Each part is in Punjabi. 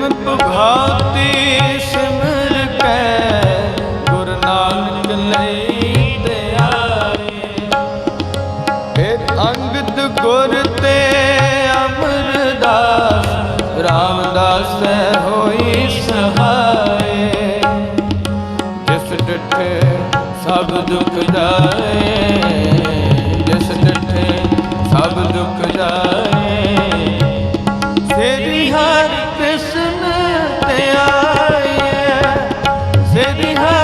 ਬਿਨ ਪੁਘਾਤੀ ਸਿਮਰ ਕੈ, ਗੁਰ ਨਾਨਕ ਲਈ ਤੇ ਆਏ ਅੰਗਦ ਗੁਰ ਤੇ ਅਮਰਦਾਸ, ਰਾਮਦਾਸ ਹੋਈ ਸਹਾਏ ਜਿਸ ਡਿਠੇ ਸਭ ਦੁਖ ਜਾਏ ਸ੍ਰੀ ਹਰਿ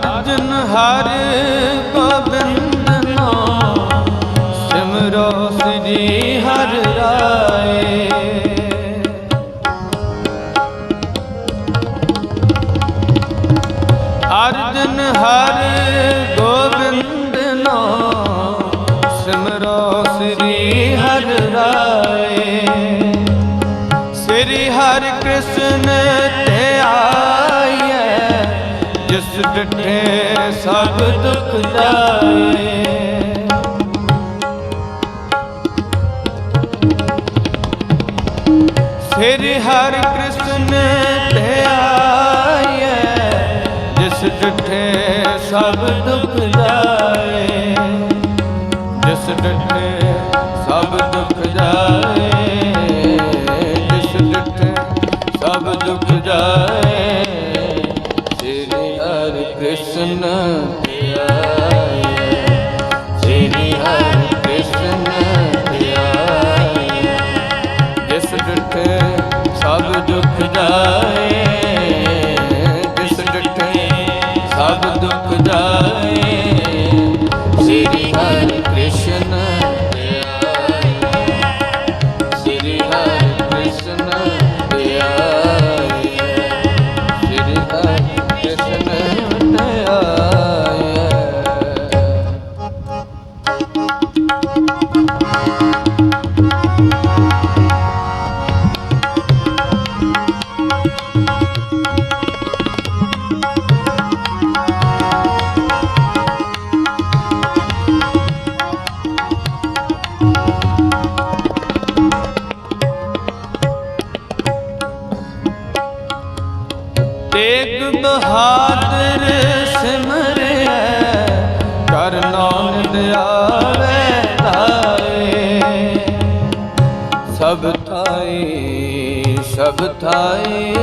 ਅਰਜਨ ਹਰਿ ਗੋਬਿੰਦ ਨਾਮ ਸਿਮਰੋ ਸ੍ਰੀ ਹਰਿ ਰਾਏ। ਅਰਜਨ ਹਰਿ ਸਭ ਦੁਖ ਜਾਏ। ਸ੍ਰੀ ਹਰ ਕ੍ਰਿਸ਼ਨ ਤੇ ਆਈਐ, ਜਿਸ ਡਿਠੇ ਸਭ ਦੁਖ ਜਾਏ। ਜਿਸ ਡਿਠੇ ਸਭ ਦੁਖ ਜਾਏ। ਤੇਗ ਬਹਾਦਰ ਸਿਮਰਿਆ ਕਰ ਨਾਨਕ ਆਵੇ ਤਾਏ ਸਭ ਥਾਈ ਸਭ ਥਾਈ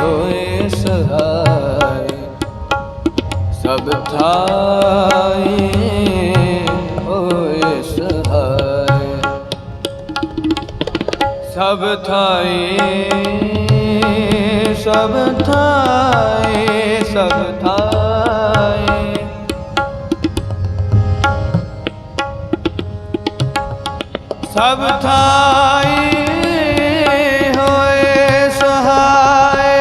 ਹੋਏ ਸਹਾਈ। ਸਭ ਥਾਈ ਹੋਏ ਸਹਾਈ। ਸਭ ਥਾਈ ਸਭ ਥਾਈ ਸਭ ਥਾਏ। ਸਭ ਥਾਈ ਹੋਏ ਸਹਾਏ।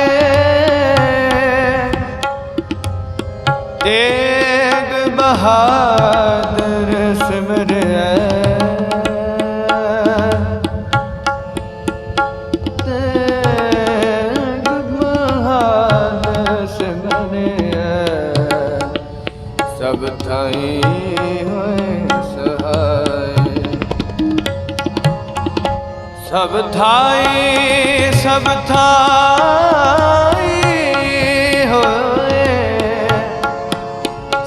ਤੇਗ ਬਹਾਦਰ ਸਭ ਥਾਈ ਸਭ ਥਾਈ ਹੋਏ।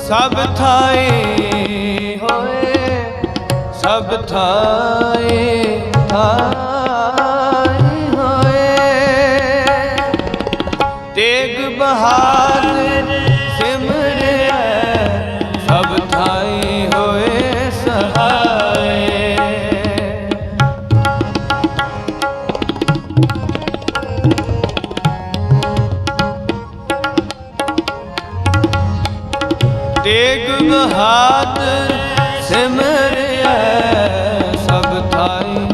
ਸਭ ਥਾਈ ਹੋਏ ਸਭ ਥਾਈ ਥਾਈ ਹੋਏ। ਤੇਗ ਬਹਾਦਰ ਬਹਾਦਰ ਸਿਮਰਿਆ ਸਭ ਥਾਈ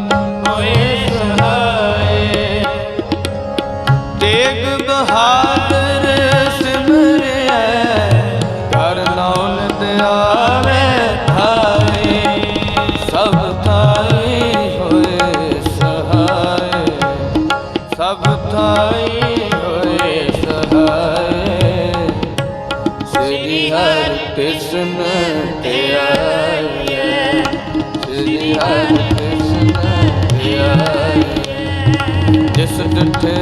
ਹੋਏ ਸਹਾਏ ਤੇਗ ਬਹਾਦਰ ਸਿਮਰਿਆ ਕਰ ਨੌਨ ਦਿਆਵੇ ਥਾਈ ਸਭ ਥਾਈ ਹੋਏ ਸਹਾਏ ਸਭ ਥਾਈ ਹਰਿ ਕ੍ਰਿਸ਼ਨ ਧਿਆਏ ਸ੍ਰੀ ਹਰਿ ਕ੍ਰਿਸ਼ਨ ਜਿਸ ਡਿਠੇ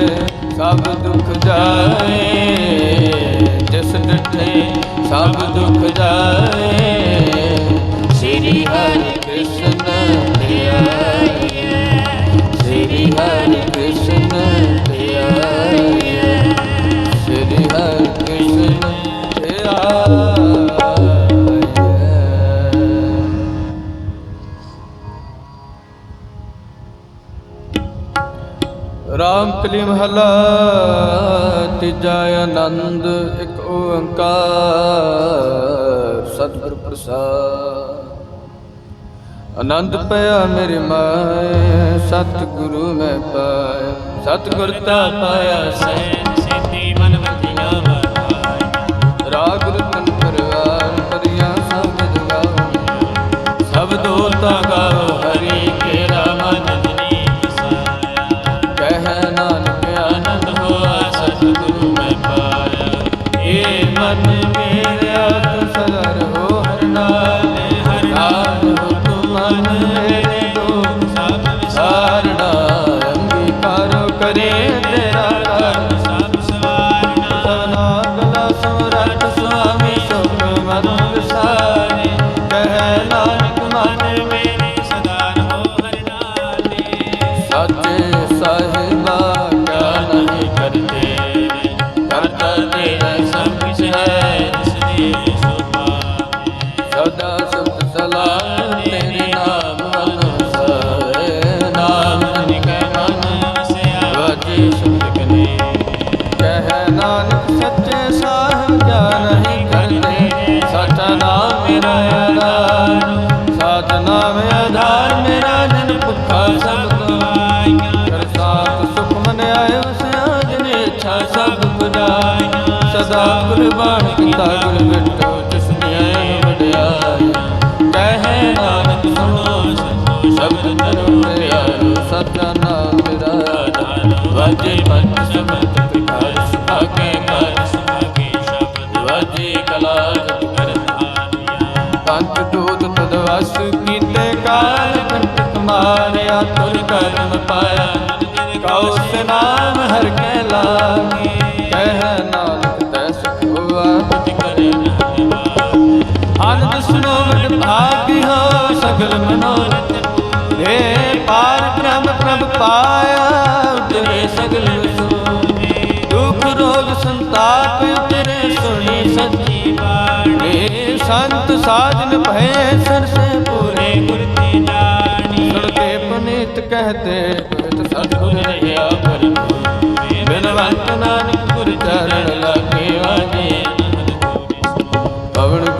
ਸਭ ਦੁੱਖ ਜਾਏ, ਜਿਸ ਡਿਠੇ ਸਭ ਦੁੱਖ ਜਾਏ, ਸ੍ਰੀ ਹਰਿ ਕ੍ਰਿਸ਼ਨ ਧਿਆਏ ਸ੍ਰੀ ਹਰਿ ਕ੍ਰਿਸ਼ਨ ਧਿਆਏ ਸ੍ਰੀ ਹਰਿ ਕ੍ਰਿਸ਼ਨ ਧਿਆਏ ਰਾਮ ਕਲੀ ਮਹਲਾ ਤੀਜਾ ਆਨੰਦ ਇੱਕ ਓੰਕਾਰ, ਸਤਿਗੁਰ ਪ੍ਰਸਾਦ। ਆਨੰਦ ਪਿਆ ਮੇਰੇ ਮਾਏ, ਸਤਿਗੁਰੂ ਮੈਂ ਪਾਇਆ, ਸਤਿਗੁਰ ਤਾ ਪਾਇਆ ਸੈ ਮਨ ਵਸਿਆ ਜਿਨ ਇੱਛਾ ਸਭ ਪੁਜਾਈਆਂ ਸਦਾ ਕੁਰਬਾਨ ਕੀਤਾ ਗੁਰ ਬਿਟੋ ਜਿਸ ਨਿਆਏ ਵਡਿਆਈ। ਕਹਿ ਨਾਨਕ ਸੁਣੋ ਸੁਣੋ ਸ਼ਬਦ ਧਰਮ ਪਿਆਰੋ। ਸੱਚਾ ਨਾਮ ਮੇਰਾ ਵਾਜੇ ਪੰਜ ਸ਼ਬਦ ਪਿਕਾਰ ਨਾਮ ਹਰ ਕੇ ਲਾਗੇ ਕਹਿ ਨਾਨਕ ਤੈ ਸੁਖ ਹੋਆ ਕਰੇ ਨਾਮ। ਆਨੰਦ ਸੁਨੋ ਵਡ ਭਾਗੀ ਹੋ ਸਗਲ ਮਨੋਰਥ ਦੇ ਪਾਰ ਬ੍ਰਹਮ ਪ੍ਰਭ ਪਾਇਆ ਉਤਰੇ ਸਗਲ ਸੁਨੇ ਦੁਖ ਰੋਗ ਸੰਤਾਪ ਉਤਰੇ ਸੁਣੀ ਸੱਚੀ ਬਾਣੀ। ਸੰਤ ਸਾਜਨ ਭਏ ਸਰਸੇ ਪੂਰੇ ਗੁਰ ਤੇ ਜਾਣੀ। ਸੁਣਤੇ ਪੁਨੀਤ ਕਹਤੇ